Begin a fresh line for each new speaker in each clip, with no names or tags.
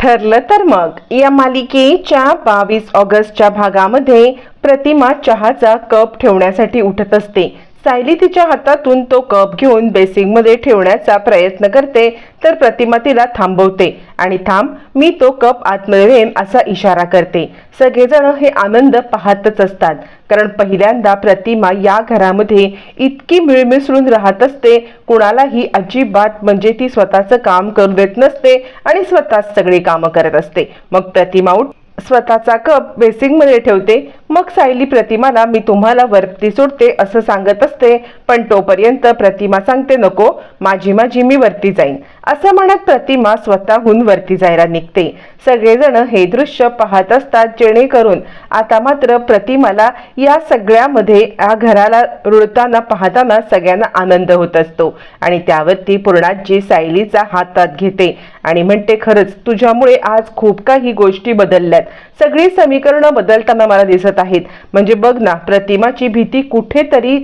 ठरलं तर मग. या मालिकेच्या बावीस ऑगस्टच्या भागामध्ये प्रतिमा चहाचा कप ठेवण्यासाठी उठत असते. सायली तिच्या हातातून तो कप घेऊन बेसिंगमध्ये ठेवण्याचा प्रयत्न करते तर प्रतिमा तिला थांबवते. आणि थांब मी तो कप आतमध्ये नेईन असा इशारा करते. सगळेजण हे आनंद पाहतच असतात. कारण पहिल्यांदा प्रतिमा या घरामध्ये इतकी मिळमिसळून राहत असते कुणालाही अजिबात म्हणजे ती स्वतःचं काम करू देत नसते आणि स्वतःच सगळी कामं करत असते. मग प्रतिमा उठ स्वतःचा कप बेसिंगमध्ये ठेवते. मग सायली प्रतिमाला मी तुम्हाला वरती सोडते असं सांगत असते पण तोपर्यंत प्रतिमा सांगते नको माझी माझी मी वरती जाईन. असं म्हणत प्रतिमा स्वतःहून वरती जायला निघते. सगळेजण हे दृश्य पाहत असतात जेणेकरून आता मात्र प्रतिमाला या सगळ्यामध्ये या घराला रुळताना पाहताना सगळ्यांना आनंद होत असतो. आणि त्यावरती पूर्णाजी सायलीचा हातात घेते आणि म्हणते खरंच तुझ्यामुळे आज खूप काही गोष्टी बदलल्यात. सगळी समीकरणं बदलताना मला दिसत आहेत. म्हणजे बघ ना प्रतिमाची भीती कुठेतरी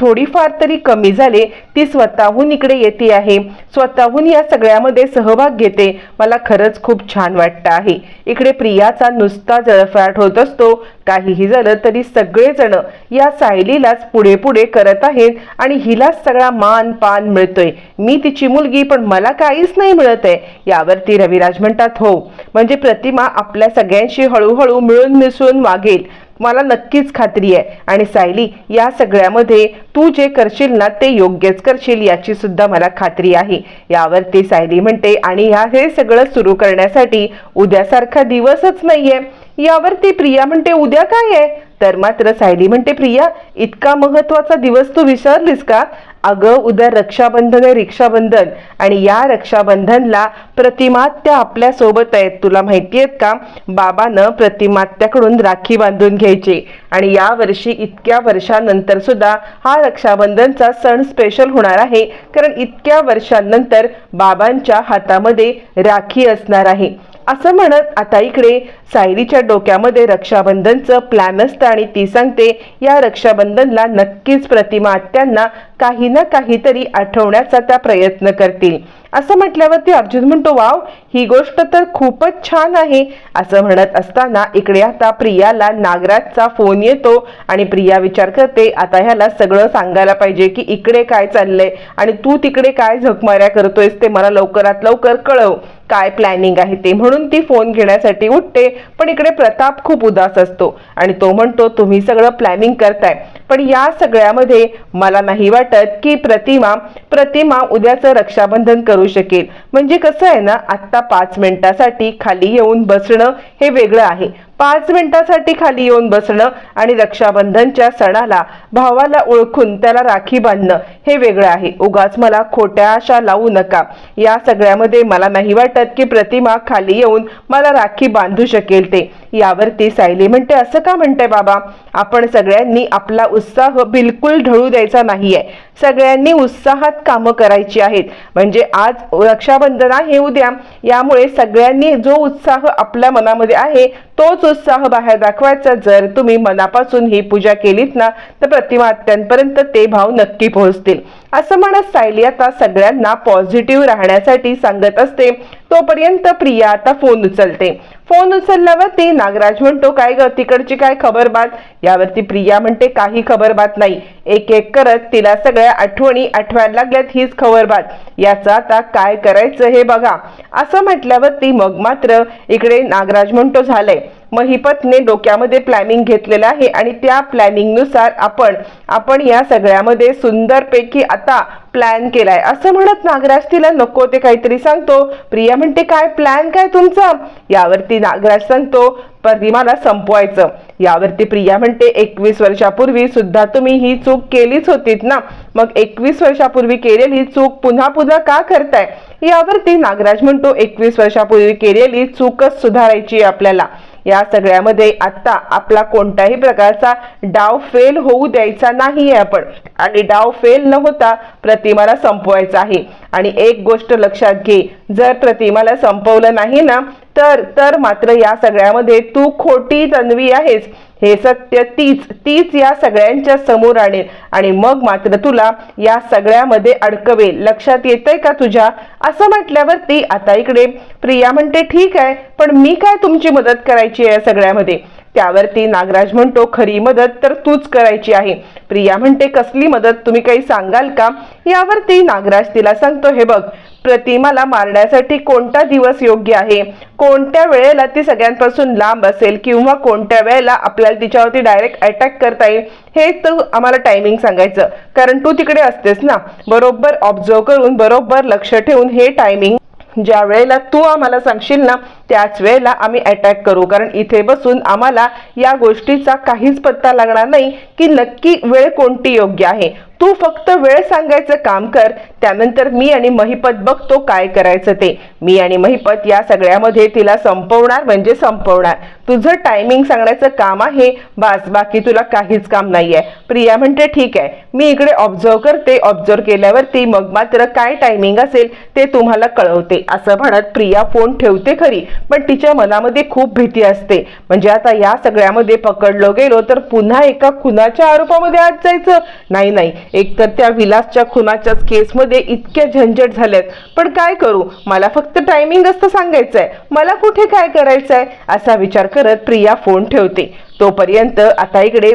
थोडीफार तरी कमी झाले ती स्वतःहून इकडे येते आहे. स्वतःहून या सगळ्यामध्ये सहभाग घेते. मला खरंच खूप छान वाटतं आहे. इकडे प्रियाचा नुसता जळफळाट होत असतो. काहीही झालं तरी सगळेजण या सायलीलाच पुढे पुढे करत आहेत आणि हिलाच सगळा मान पान मिळतोय. मी तिची मुलगी पण मला काहीच नाही मिळत आहे. यावरती रविराज म्हणतात हो म्हणजे प्रतिमा आपल्या सगळ्यांशी हळूहळू मिळून मिसळून वागेल. मला नक्कीच खात्री आहे. आणि सायली या सगळ्यामध्ये तू जे करशील ना ते योग्यच करशील याची सुद्धा मला खात्री आहे. यावरती सायली म्हणते आणि ह्या हे सगळं सुरू करण्यासाठी उद्यासारखा दिवसच नाहीये. यावरती प्रिया म्हणते उद्या काय आहे? तर मात्र सायली म्हणते प्रिया इतका महत्त्वाचा दिवस तू विसरलीस का? अगं उद्या रक्षाबंधन आहे रिक्षाबंधन आणि या रक्षाबंधनला प्रतिमात्या आपल्यासोबत आहेत. तुला माहिती आहेत का? बाबानं प्रतिमात्याकडून राखी बांधून घ्यायची आणि या वर्षी इतक्या वर्षानंतर सुद्धा हा रक्षाबंधनचा सण स्पेशल होणार आहे. कारण इतक्या वर्षांनंतर बाबांच्या हातामध्ये राखी असणार आहे. असं म्हणत आता इकडे सायरीच्या डोक्यामध्ये रक्षाबंधनचं प्लॅन असतं आणि ती सांगते या रक्षाबंधनला नक्कीच प्रतिमा आत्यांना काही ना काहीतरी आठवण्याचा त्या प्रयत्न करतील. असं म्हटल्यावरती अर्जुन म्हणतो वाव ही गोष्ट तर खूपच छान आहे. असं म्हणत असताना इकडे आता प्रियाला नागराजचा फोन येतो आणि प्रिया विचार करते आता ह्याला सगळं सांगायला पाहिजे की इकडे काय चाललंय आणि तू तिकडे काय झकमाऱ्या करतोयस ते मला लवकरात लवकर कळव. काय प्लॅनिंग आहे ते? म्हणून ती फोन घेण्यासाठी उठते पण इकडे प्रताप खूप उदास असतो आणि तो म्हणतो तुम्ही सगळं प्लॅनिंग करताय पण या सगळ्यामध्ये मला नाही वाटत की प्रतिमा प्रतिमा उद्याचं रक्षाबंधन करू शकेल. म्हणजे कसं आहे ना आत्ता पाच मिनिटासाठी खाली येऊन बसणं हे वेगळं आहे. पाच मिनिटासाठी खाली येऊन बसणं आणि रक्षाबंधनच्या सणाला भावाला ओळखून त्याला राखी बांधणं हे वेगळं आहे. उगाच मला खोट्या आशा लावू नका. या सगळ्यामध्ये मला नाही वाटत की प्रतिमा खाली येऊन मला राखी बांधू शकेल ते. यावरती सायली म्हणते असं का म्हणते बाबा? आपण सगळ्यांनी आपला उत्साह बिलकुल ढळू द्यायचा नाहीये. सगळ्यांनी उत्साहात कामं करायची आहेत. म्हणजे आज रक्षाबंधन आहे उद्या. यामुळे सगळ्यांनी जो उत्साह आपल्या मनामध्ये आहे तोच उत्साह बाहेर दाखवायचा. जर तुम्ही मनापासून ही पूजा केलीत ना तर प्रतिमा आत्यांपर्यंत ते भाव नक्की पोहोचतील. असं म्हणत सायली आता सगळ्यांना पॉझिटिव्ह राहण्यासाठी सांगत असते. तोपर्यंत प्रिया आता फोन उचलते. फोन उचलल्यावरती नागराज म्हणतो काय ग तिकडची काय खबर बात? यावरती प्रिया म्हणते काही खबर बात नाही. एक एक करत तिला सगळ्या आठवणी आठवायला लागल्यात हीच खबर बात. याचं आता काय करायचं हे बघा. असं म्हटल्यावरती मग मात्र इकडे नागराज म्हणतो झालंय. महिपतने डोक्यामध्ये प्लॅनिंग घेतलेलं आहे आणि त्या प्लॅनिंगनुसार आपण आपण या सगळ्यामध्ये सुंदरपैकी आता प्लॅन केलाय. असं म्हणत नागराज तिला नको ते काहीतरी सांगतो. प्रिया म्हणते काय प्लॅन काय तुमचा? यावरती नागराज सांगतो प्रतिमाला संपवायचं. यावरती प्रिया म्हणते एकवीस वर्षापूर्वी सुद्धा तुम्ही ही चूक केलीच होतीत ना? मग एकवीस वर्षापूर्वी केलेली चूक पुन्हा पुन्हा का करताय? यावरती नागराज म्हणतो एकवीस वर्षापूर्वी केलेली चूकच सुधारायची आहे आपल्याला. या सगळ्यामध्ये आत्ता आपला कोणत्याही प्रकारचा डाव फेल होऊ द्यायचा नाहीये आपण. आणि डाव फेल न होता प्रतिमाला संपवायचा आहे. आणि एक गोष्ट लक्षात घे जर प्रतिमाला संपवलं नाही ना तर तर मात्र या सगळ्यामध्ये तू खोटी तन्वी आहेस. हे सत्य तीच तीच या सगळ्यांच्या समोर आणेल. आणि मग मात्र तुला या सगळ्यामध्ये अडकवेल. लक्षात येतंय का तुझ्या? असं म्हटल्यावर ती आता इकडे प्रिया म्हणते ठीक आहे पण मी काय तुमची मदत करायची आहे या सगळ्यामध्ये? त्यावरती नागराज म्हणतो खरी मदत तर तूच करायची आहे. प्रिया म्हणते कसली मदत? तुम्ही काही सांगाल का? यावरती नागराज तिला सांगतो हे बघ प्रतिमाला मारण्यासाठी कोणता दिवस योग्य आहे? कोणत्या वेळेला ती सगळ्यांपासून लांब असेल? किंवा कोणत्या वेळेला आपल्याला तिच्यावरती डायरेक्ट अटॅक करता येईल? हे तू आम्हाला टायमिंग सांगायचं. कारण तू तिकडे असतेस ना. बरोबर ऑब्झर्व करून बरोबर लक्ष ठेवून हे टायमिंग ज्या वेळेला तू आम्हाला सांगशील ना त्याच वेळेला आम्ही अटॅक करू. कारण इथे बसून आम्हाला या गोष्टीचा काहीच पत्ता लागणार नाही की नक्की वेळ कोणती योग्य आहे. तू फक्त वेळ सांगायचं काम कर त्यानंतर मी आणि महिपत बघतो काय करायचं ते. मी आणि महिपत या सगळ्यामध्ये तिला संपवणार म्हणजे संपवणार. तुझं टायमिंग सांगण्याचं काम आहे. बास बाकी तुला काहीच काम नाहीये. प्रिया म्हणते ठीक आहे. मी इकडे ऑब्झर्व करते. ऑब्झर्व केल्यावरती मग मात्र काय टायमिंग असेल ते तुम्हाला कळवते. असं म्हणत प्रिया फोन ठेवते खरी पण तिच्या मनामध्ये खूप भीती असते. म्हणजे आता या सगळ्यामध्ये पकडलो गेलो तर पुन्हा एका खुनाच्या आरोपामध्ये आज जायचं? नाही नाही. एकतर त्या विलासच्या खुनाच्याच केसमध्ये इतक्या झंझट झाल्यात. पण काय करू? मला फक्त टायमिंग असतं सांगायचंय. मला कुठे काय करायचंय? असा विचार करत प्रिया फोन ठेवते. तोपर्यंत आता इकडे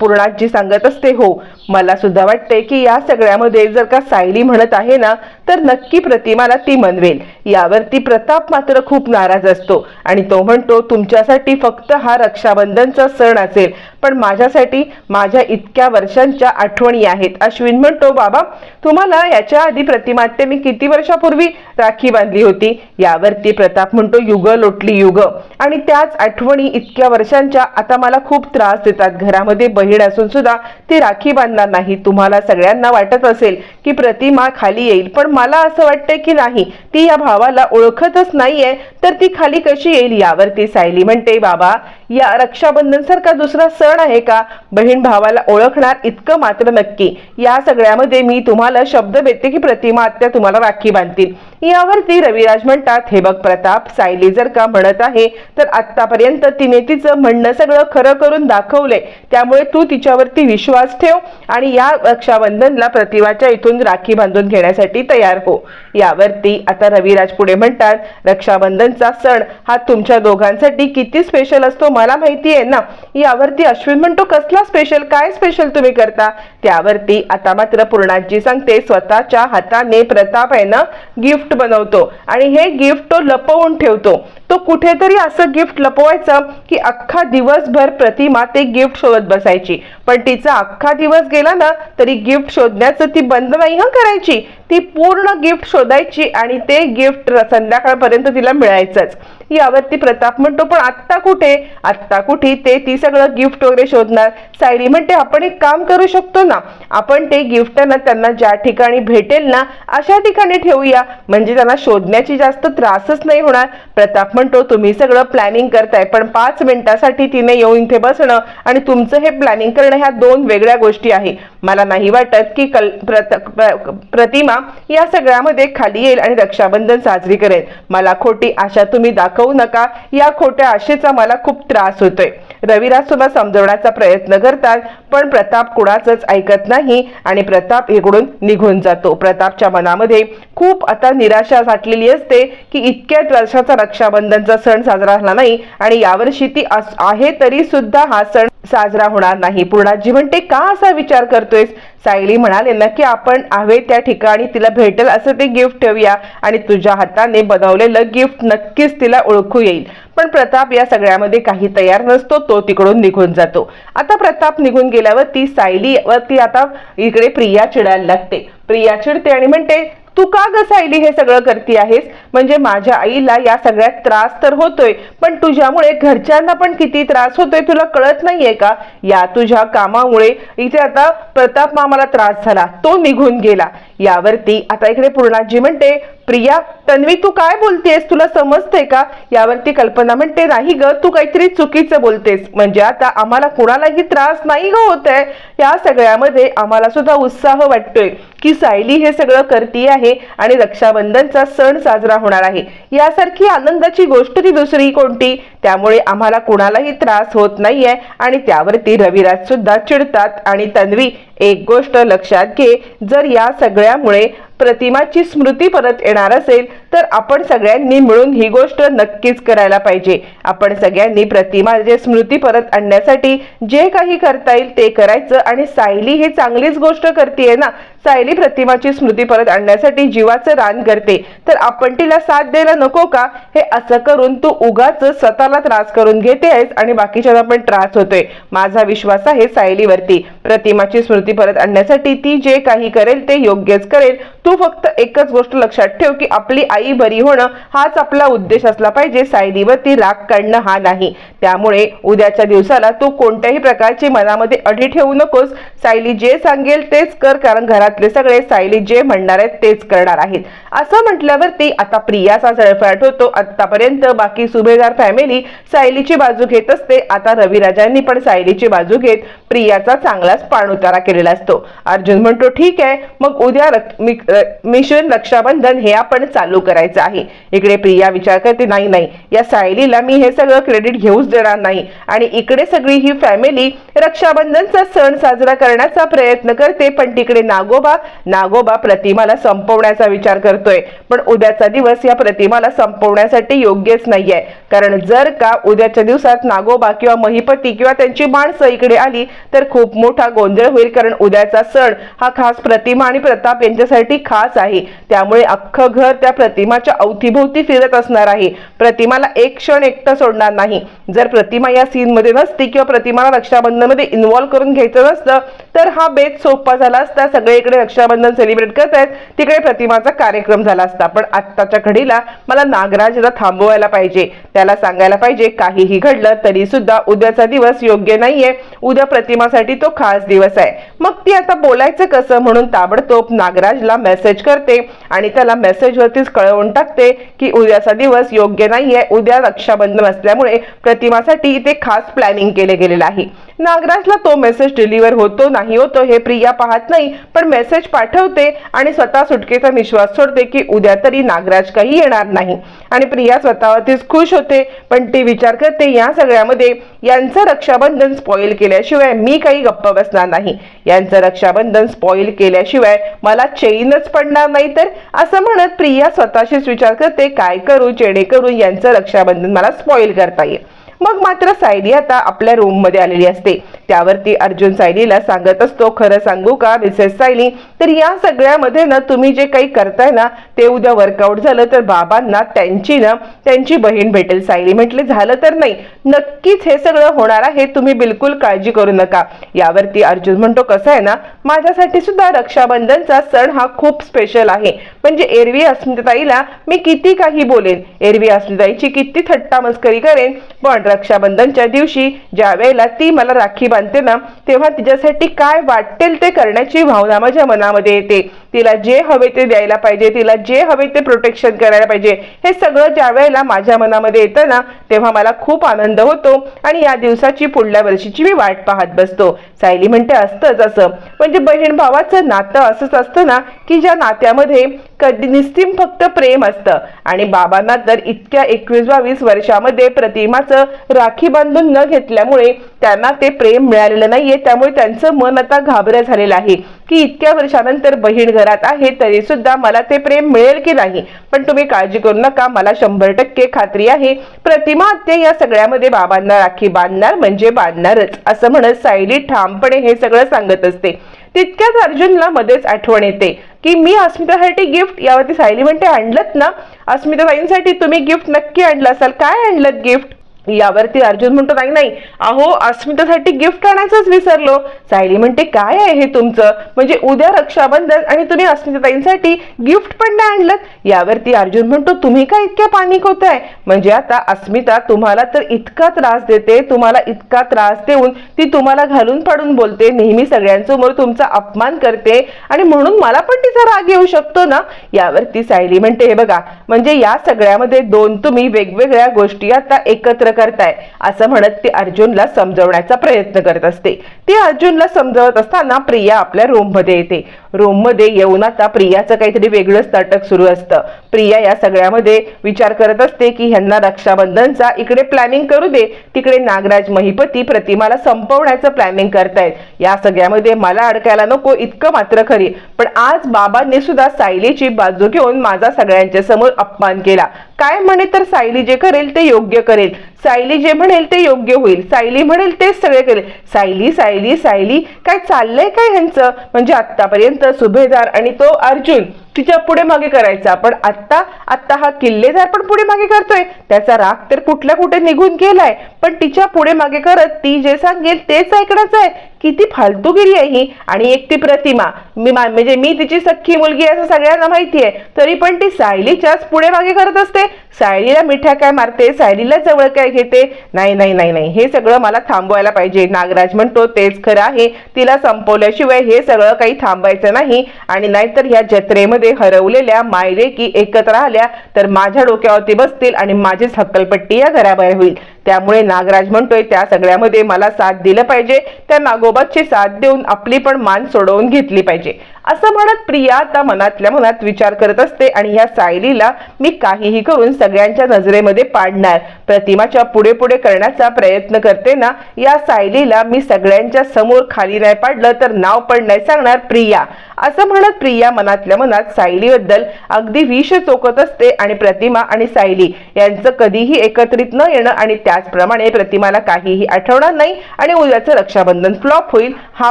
पूर्णाजी सांगत असते हो मला सुद्धा वाटते की या सगळ्यामध्ये जर का सायली म्हणत आहे ना तर नक्की प्रतिमाला ती मनवेल. यावरती प्रताप मात्र खूप नाराज असतो. आणि तो म्हणतो तुमच्यासाठी फक्त हा रक्षाबंधनचा सण असेल पण माझ्यासाठी माझ्या इतक्या वर्षांच्या आठवणी आहेत. अश्विन म्हणतो बाबा तुम्हाला याच्या आधी प्रतिमाते मी किती वर्षापूर्वी राखी बांधली होती? यावरती प्रताप म्हणतो युग लोटली युग. आणि त्याच आठवणी इतक्या वर्षांच्या आता मला खूप त्रास देतात. घरामध्ये बहीण असून सुद्धा ती राखी बांधणार नाही. तुम्हाला सगळ्यांना वाटत असेल की प्रतिमा खाली येईल पण मला असं वाटतंय की नाही. ती या भावाला ओळखतच नाहीये तर ती खाली कशी येईल यावरती सायली म्हणते बाबा या रक्षाबंधन सारखा दुसरा सण आहे का? बहीण भावाला ओळखणार इतकं मात्र नक्की. या सगळ्यामध्ये मी तुम्हाला शब्द देते की प्रतिमा आत्या तुम्हाला राखी बांधतील. यावरती रविराज म्हणतात हे बघ प्रताप सायली जर का म्हणत आहे तर आतापर्यंत तिने तिचं म्हणणं सगळं खरं करून दाखवलंय. त्यामुळे तू तिच्यावरती विश्वास ठेव आणि या रक्षाबंधनला प्रतिभाच्या इथून राखी बांधून घेण्यासाठी तयार हो. यावरती आता रविराज पुढे म्हणतात रक्षाबंधनचा सण हा तुमच्या दोघांसाठी किती स्पेशल असतो मला माहिती आहे ना? यावरती अश्विन म्हणतो कसला स्पेशल काय स्पेशल तुम्ही करता? त्यावरती आता मात्र पूर्णाजी सांगते स्वतःच्या हाताने प्रताप आहे ना गिफ्ट बनवतो. आणि हे गिफ्ट तो लपवून ठेवतो. तो कुठेतरी असं गिफ्ट लपवायचं की अख्खा दिवसभर प्रतिमा ते गिफ्ट शोधत बसायची. पण तिचा अख्खा दिवस गेला ना तरी गिफ्ट शोधण्याचं ती बंद नाही हं करायची. ती पूर्ण गिफ्ट शोधायची आणि ते गिफ्ट संध्याकाळपर्यंत तिला मिळायचंच. यावरती प्रताप म्हणतो पण आत्ता कुठे? आत्ता कुठे ते ती सगळं गिफ्ट वगैरे शोधणार? सायली म्हणते आपण एक काम करू शकतो ना? आपण ते गिफ्ट ना त्यांना ज्या ठिकाणी भेटेल ना अशा ठिकाणी ठेवूया. म्हणजे त्यांना शोधण्याची जास्त त्रासच नाही होणार. प्रताप म्हणतो तुम्ही सगळं प्लॅनिंग करताय पण पाच मिनिटासाठी तिने येऊन इथे बसणं आणि तुमचं हे प्लॅनिंग करणं ह्या दोन वेगळ्या गोष्टी आहे. मला नाही वाटत की कल प्रत प्र- प्रतिमा या सगळ्यामध्ये खाली येईल आणि रक्षाबंधन साजरी करेल. मला खोटी आशा तुम्ही दाखवू नका. या खोट्या आशेचा मला खूप त्रास होतोय. रविराज सुद्धा समजवण्याचा प्रयत्न करतात पण प्रताप कुणाचंच ऐकत नाही आणि प्रताप इकडून निघून जातो. प्रतापच्या मनामध्ये खूप आता निराशा साठलेली असते की इतक्याच वर्षाचा रक्षाबंधनचा सण साजरा झाला नाही आणि यावर्षी ती अस- आहे तरी सुद्धा हा सण साजरा होणार नाही. पूर्णाजी म्हणते का असा विचार करतोयस? सायली म्हणाले ना की आपण हवे त्या ठिकाणी तिला भेटेल असं ते गिफ्ट ठेवूया आणि तुझ्या हाताने बनवलेलं गिफ्ट नक्कीच तिला ओळखू येईल. पण प्रताप या सगळ्यामध्ये काही तयार नसतो तो तिकडून निघून जातो. आता प्रताप निघून गेल्यावर ती सायली वरती आता इकडे प्रिया चिडायला लागते. प्रिया चिडते आणि म्हणते तू का ग सायली हे सगळं करती आहेस? म्हणजे माझ्या आईला या सगळ्यात त्रास तर होतोय पण तुझ्यामुळे घरच्यांना पण किती त्रास होतोय तुला कळत नाहीये का? या तुझ्या कामामुळे इथे आता प्रताप मामाला त्रास झाला तो निघून गेला. यावरती आता इकडे पूर्णाजी म्हणते प्रिया तन्वी तू काय बोलतेस? तुला समजते का? यावरती कल्पना म्हणते नाही ग तू काहीतरी चुकीचं बोलतेस. म्हणजे आता आम्हाला कुणालाही त्रास नाही ग होत आहे या सगळ्यामध्ये आम्हाला सुद्धा उत्साह वाटतोय. की सायली हे सगळं करती आहे आणि रक्षाबंधनचा सण साजरा होणार आहे. यासारखी आनंदाची गोष्ट ती दुसरी कोणती? त्यामुळे आम्हाला कुणालाही त्रास होत नाहीये आणि त्यावरती रविराज सुद्धा चिडतात. आणि तन्वी एक गोष्ट लक्षात घे जर या सगळ्यामुळे प्रतिमाची स्मृती परत येणार असेल तर आपण सगळ्यांनी मिळून ही गोष्ट नक्कीच करायला पाहिजे. आपण सगळ्यांनी प्रतिमा जे स्मृती परत आणण्यासाठी जे काही करता येईल ते करायचं. आणि सायली हे चांगलीच गोष्ट करते ना. सायली प्रतिमाची स्मृती परत आणण्यासाठी जीवाचं रान करते. तर आपण तिला साथ द्यायला नको का? हे असं करून तू उगाच स्वतःला त्रास करून घेते आहेस आणि बाकीच्यांना पण त्रास होतोय. माझा विश्वास आहे सायलीवरती. प्रतिमाची स्मृती परत आणण्यासाठी ती जे काही करेल ते योग्यच करेल. तू फक्त एकच गोष्ट लक्षात ठेव की आपली आई बरी होणं हाच आपला उद्देश असला पाहिजे. सायलीवरती राग काढणं हा नाही. त्यामुळे उद्याच्या दिवसाला तू कोणत्याही प्रकारची मनामध्ये अडी ठेवू नकोस. सायली जे सांगेल तेच कर कारण घरातले सगळे सायली जे म्हणणार आहेत तेच करणार आहेत. असं म्हटल्यावरती आता प्रियाचा जळफळाट होतो. आतापर्यंत बाकी सुभेदार फॅमिली सायलीची बाजू घेत असते. आता रविराजांनी पण सायलीची बाजू घेत प्रियाचा चांगलाच पाणउतारा केलेला असतो. अर्जुन म्हणतो ठीक आहे मग उद्या मि- मिशन रक्षाबंधन हे आपण चालू करायचं आहे. इकडे प्रिया विचार करते नाही नाही या सायलीला मी हे सगळं क्रेडिट घेऊच देणार नाही. आणि इकडे सगळी ही फॅमिली रक्षाबंधनचा सण साजरा करण्याचा प्रयत्न करते पण तिकडे नागोबा नागोबा प्रतिमाला संपवण्याचा विचार करतोय. पण उद्याचा दिवस या प्रतिमाला संपवण्यासाठी योग्यच नाहीये. कारण जर का उद्याच्या दिवसात नागोबा किंवा महिपती किंवा त्यांची माणसं इकडे आली तर खूप मोठा गोंधळ होईल कारण उद्याचा सण हा खास प्रतिमा आणि प्रताप यांच्यासाठी खास आहे. त्यामुळे अख्खं घर त्या प्रतिमाच्या अवतीभोवती फिरत असणार आहे. प्रतिमाला एक क्षण एकटं सोडणार नाही. जर प्रतिमा या सीन मध्ये नसती किंवा प्रतिमाला रक्षाबंधनमध्ये इन्व्हॉल्व करून घ्यायचं नसतं तर हा बेत सोपा झाला असता. सगळीकडे रक्षाबंधन सेलिब्रेट करत आहेत तिकडे प्रतिमाचा कार्यक्रम झाला असता. पण आत्ताच्या घडीला मला नागराजला थांबवायला पाहिजे. त्याला सांगायला पाहिजे काहीही घडलं तरी सुद्धा उद्याचा दिवस योग्य नाहीये. उद्या प्रति प्रतिमासाठी तो खास दिवस आहे. मग ती आता बोलायचं कसं म्हणून ताबडतोब नागराजला मेसेज करते आणि त्याला मेसेजवरतीच कळवून टाकते की उद्याचा दिवस योग्य नाहीये उद्या रक्षाबंधन असल्यामुळे प्रतिमासाठी इथे खास प्लॅनिंग केले गेलेलं आहे. नागराजला तो मेसेज डिलिव्हर होतो नाही होतो हे प्रिया पाहत नाही पण मेसेज पाठवते आणि स्वतः सुटकेचा निश्वास सोडते की उद्या तरी नागराज काही येणार नाही. आणि प्रिया स्वतःवरतीच खुश होते पण ती विचार करते या सगळ्यामध्ये यांचं रक्षाबंधन स्पॉईल केल्याशिवाय मी काही गप्प बसणार नाही. यांचं रक्षाबंधन स्पॉइल केल्याशिवाय मला चैनच पडणार नाही तर? असं म्हणत प्रिया स्वतःशीच विचार करते काय करू? जेणेकरून यांचं रक्षाबंधन मला स्पॉईल करता येईल. मग मात्र सायली आता आपल्या रूममध्ये आलेली असते. त्यावरती अर्जुन सायलीला सांगत असतो खरं सांगू का मिसेस सायली? तर या सगळ्यामध्ये ना तुम्ही जे काही करताय ना ते उद्या वर्कआउट झालं तर बाबांना त्यांची ना त्यांची बहीण भेटेल. सायली म्हटले झालं तर नाही. नक्कीच हे सगळं होणार आहे तुम्ही बिलकुल काळजी करू नका. यावरती अर्जुन म्हणतो कसं आहे ना माझ्यासाठी सुद्धा रक्षाबंधनचा सण हा खूप स्पेशल आहे. म्हणजे एरवी अस्मिताईला मी किती काही बोलेन. एरवी अस्मिताईची किती थट्टा मस्करी करेन. पण रक्षाबंधनच्या दिवशी ज्या वेळेला ती मला राखी बांधते ना तेव्हा तिच्यासाठी काय वाटेल ते करण्याची भावना माझ्या मनामध्ये येते. तिला जे हवे ते द्यायला पाहिजे तिला जे हवे ते प्रोटेक्शन करायला पाहिजे. हे सगळं ज्या वेळेला माझ्या मनामध्ये येतं ना तेव्हा मला खूप आनंद होतो आणि या दिवसाची पुढल्या वर्षीची मी वाट पाहत बसतो. सायली म्हणते असतंच असं. म्हणजे बहीण भावाचं नातं असंच असतं ना की ज्या नात्यामध्ये कधी निस्तीम फक्त प्रेम असतं. आणि बाबांना तर इतक्या एकवीस बावीस वर्षामध्ये प्रतिमाचं राखी बांधून न घेतल्यामुळे त्यांना ते प्रेम मिळालेलं नाहीये त्यामुळे त्यांचं मन आता घाबरं झालेलं आहे. की इतक्या वर्षानंतर बहीण घरात आहे तरी सुद्धा मला ते प्रेम मिळेल की नाही? पण तुम्ही काळजी करू नका मला शंभर टक्के खात्री आहे. प्रतिमा आत्या या सगळ्यामध्ये बाबांना राखी बांधणार म्हणजे बांधणारच असं म्हणत सायली ठामपणे हे सगळं सांगत असते. तितक्यात अर्जुनला मध्येच आठवण येते की मी अस्मितासाठी गिफ्ट यावरती सायली म्हणते आणलत ना? अस्मिताबाईंसाठी तुम्ही गिफ्ट नक्की आणलं असाल. काय आणलं गिफ्ट यावरती अर्जुन म्हणतो नाही नाही. अहो अस्मितासाठी गिफ्ट आणायचंच विसरलो. सायली म्हणते काय आहे हे तुमचं? म्हणजे उद्या रक्षाबंधन आणि तुम्ही अस्मिताताईंसाठी गिफ्ट पण नाही आणलं यावरती अर्जुन म्हणतो तुम्ही काय इतक्या पानिक होताय म्हणजे आता अस्मिता तुम्हाला तर इतका त्रास देते तुम्हाला इतका त्रास देऊन ती तुम्हाला घालून पाडून बोलते नेहमी सगळ्यांसमोर तुमचा अपमान करते आणि म्हणून मला पण तिचा राग येऊ शकतो ना? यावरती सायली म्हणते हे बघा म्हणजे या सगळ्यामध्ये दोन तुम्ही वेगवेगळ्या गोष्टी आता एकत्र करताय असं म्हणत ती अर्जुनला समजवण्याचा प्रयत्न करत असते. ती अर्जुनला समजवत असताना प्रिया आपल्या रूममध्ये येते. रूममध्ये येऊन आता प्रियाचं काहीतरी वेगळंच नाटक सुरू असतं. प्रिया या सगळ्यामध्ये विचार करत असते की ह्यांना रक्षाबंधनचा इकडे प्लॅनिंग करू दे तिकडे नागराज महिपती प्रतिमाला संपवण्याचं प्लॅनिंग करतायत. या सगळ्यामध्ये मला अडकायला नको इतकं मात्र खरी. पण आज बाबांनी सुद्धा सायलीची बाजू घेऊन माझा सगळ्यांच्या समोर अपमान केला. काय म्हणे तर सायली जे करेल ते योग्य करेल. सायली जे म्हणेल ते योग्य होईल. सायली म्हणेल तेच सगळे करेल. सायली सायली सायली काय चाललंय काय ह्यांचं? म्हणजे आतापर्यंत सुभेदार आणि तो अर्जुन. तिच्या पुढे मागे करायचा. पण आत्ता आत्ता हा किल्लेदार पण पुढे मागे करतोय. त्याचा राग तर कुठल्या कुठे निघून गेलाय. पण तिच्या पुढे मागे करत ती जे सांगेल तेच ऐकण्याचं आहे. किती फालतूगिरी आहे ही. आणि एक ती प्रतिमा. मी म्हणजे मी तिची सख्खी मुलगी असं सगळ्यांना माहिती आहे. तरी पण ती सायलीच्याच पुढे मागे करत असते. सायलीला मिठ्या काय मारते? सायलीला जवळ काय घेते? नाही नाही नाही नाही. हे सगळं मला थांबवायला पाहिजे. नागराज म्हणतो तेच खरं आहे. तिला संपवल्याशिवाय हे सगळं काही थांबायचं नाही. आणि नाहीतर ह्या जत्रेमध्ये हरवलेल्या मायलेकी एकत्र आल्या तर माझ्या डोक्यावरती बसतील आणि माझीच हक्कलपट्टी या घराबाहेर होईल. त्यामुळे नागराज म्हणतोय त्या सगळ्यामध्ये मला साथ दिलं पाहिजे. त्या नागोबाची साथ देऊन आपली पण मान सोडवून घेतली पाहिजे. असं म्हणत प्रिया आता मनातल्या मनात विचार करत असते आणि ह्या सायलीला मी काहीही करून सगळ्यांच्या नजरेमध्ये पाडणार. प्रतिमाच्या पुढे पुढे करण्याचा प्रयत्न करते ना या सायलीला मी सगळ्यांच्या समोर खाली नाही पाडलं तर नाव पण नाही सांगणार प्रिया. असं म्हणत प्रिया मनातल्या मनात सायलीबद्दल अगदी विष चोकत असते आणि प्रतिमा आणि सायली यांचं कधीही एकत्रित न येणं आणि त्याचप्रमाणे प्रतिमाला काहीही आठवणार नाही आणि उद्याचं रक्षाबंधन फ्लॉप होईल हा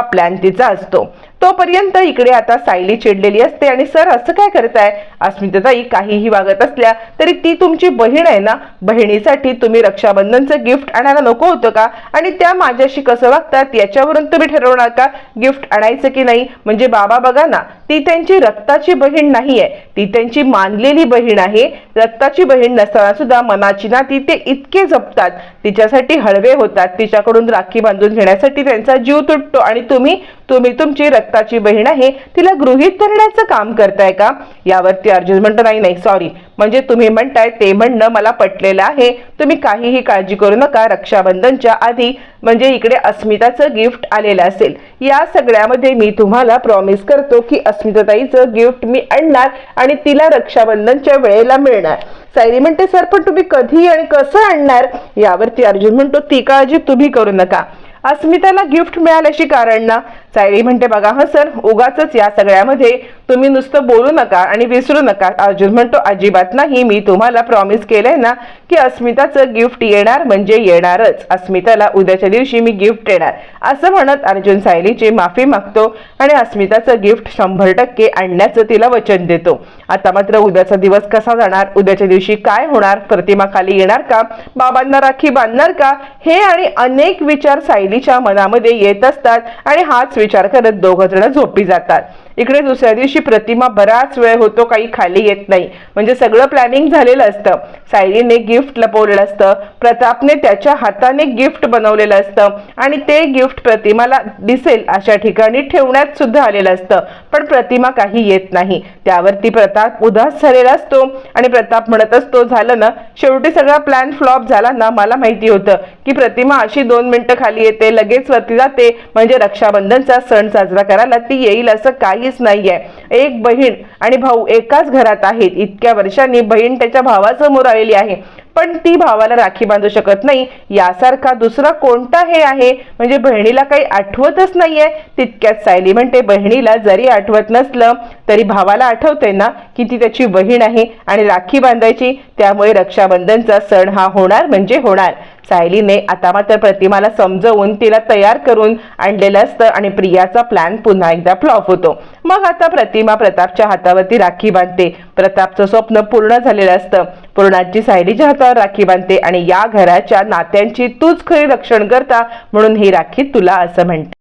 प्लॅन तिचा असतो. तोपर्यंत इकडे आता सायली चिडलेली असते आणि सर असं काय करताय? अस्मिताताई काहीही वागत असल्या तरी ती तुमची बहीण आहे ना? बहिणीसाठी तुम्ही रक्षाबंधनचं गिफ्ट आणायला नको होतं का? आणि त्या माझ्याशी कसं वागतात? याच्यावरून तुम्ही ठरवणार का? गिफ्ट आणायचं की नाही? म्हणजे बाबा बघा ना ती त्यांची रक्ताची बहीण नाही आहे ती त्यांची मानलेली बहीण आहे. रक्ताची बहीण नसताना सुद्धा मनाची नाती ते इतके जपतात. तिच्यासाठी हळवे होतात. तिच्याकडून राखी बांधून घेण्यासाठी त्यांचा जीव तुटतो. आणि तुम्ही तुम्ही तुमची रक्ताची बहीण आहे तिला गृहीत धरण्याचं काम करताय का? यावरती अर्जुन म्हणतो नाही नाही सॉरी म्हणजे तुम्ही म्हणताय ते म्हणणं मला पटलेलं आहे. तुम्ही काहीही काळजी करू नका. रक्षाबंधनच्या आधी म्हणजे इकडे अस्मिताचं गिफ्ट आलेलं असेल. या सगळ्यामध्ये मी तुम्हाला प्रॉमिस करतो की अस्मिताताईचं गिफ्ट मी आणणार आणि तिला रक्षाबंधनच्या वेळेला मिळणार. सायरी म्हणते सर पण तुम्ही कधी आणि कसं आणणार? यावरती अर्जुन म्हणतो ती काळजी तुम्ही करू नका. अस्मिताला गिफ्ट मिळाल्याची कारण ना? सायली म्हणते बघा हा सर उगाच या सगळ्यामध्ये तुम्ही नुसतं बोलू नका आणि विसरू नका. अर्जुन म्हणतो अजिबात नाही मी तुम्हाला प्रॉमिस केलंय ना की अस्मिताचं गिफ्ट येणार म्हणजे येणारच. अस्मिताला उद्याच्या दिवशी मी गिफ्ट येणार असं म्हणत अर्जुन सायलीची माफी मागतो आणि अस्मिताचं गिफ्ट शंभर टक्के आणण्याचं तिला वचन देतो. आता मात्र उद्याचा दिवस कसा जाणार? उद्याच्या दिवशी काय होणार? प्रतिमा खाली येणार का? बाबांना राखी बांधणार का? हे आणि अनेक विचार सायली मुलीच्या मनामध्ये येत असतात आणि हाच विचार करत दोघ जण झोपी जातात. इकडे दुसऱ्या दिवशी प्रतिमा बराच वेळ होतो काही खाली येत नाही. म्हणजे सगळं प्लॅनिंग झालेलं असतं. सायलीने गिफ्ट लपवलेलं असतं. प्रतापने त्याच्या हाताने गिफ्ट बनवलेलं असतं. आणि ते गिफ्ट प्रतिमाला दिसेल अशा ठिकाणी ठेवण्यात सुद्धा आलेलं असतं. पण प्रतिमा काही येत नाही. त्यावरती प्रताप उदास झालेला असतो. आणि प्रताप म्हणत असतो झालं ना? शेवटी सगळा प्लॅन फ्लॉप झाला ना? मला माहिती होतं की प्रतिमा अशी दोन मिनिटं खाली येते लगेच वरती जाते. म्हणजे रक्षाबंधनचा सण साजरा करायला ती येईल असं काही काहीच नाहीये. एक बहीण आणि भाऊ एकाच घरात आहेत. इतक्या वर्षांनी बहीण त्याच्या भावासमोर आलेली आहे. पण ती भावाला राखी बांधू शकत नाही. यासारखा दुसरा कोणता हे आहे? म्हणजे बहिणीला काही आठवतच नाहीये. तितक्यात सायली म्हणते बहिणीला जरी आठवत नसलं तरी भावाला आठवते ना की ती त्याची बहीण आहे आणि राखी बांधायची. त्यामुळे रक्षाबंधनचा सण हा होणार म्हणजे होणार. सायलीने आता मात्र प्रतिमाला समजवून तिला तयार करून आणलेलं असतं आणि प्रियाचा प्लॅन पुन्हा एकदा फ्लॉप होतो. मग आता प्रतिमा प्रतापच्या हातावरती राखी बांधते. प्रतापचं स्वप्न पूर्ण झालेलं असतं. पूर्णाची सायलीच्या हातावर राखी बांधते आणि या घराच्या नात्यांची तूच खरी रक्षण करता म्हणून ही राखी तुला असं म्हणते.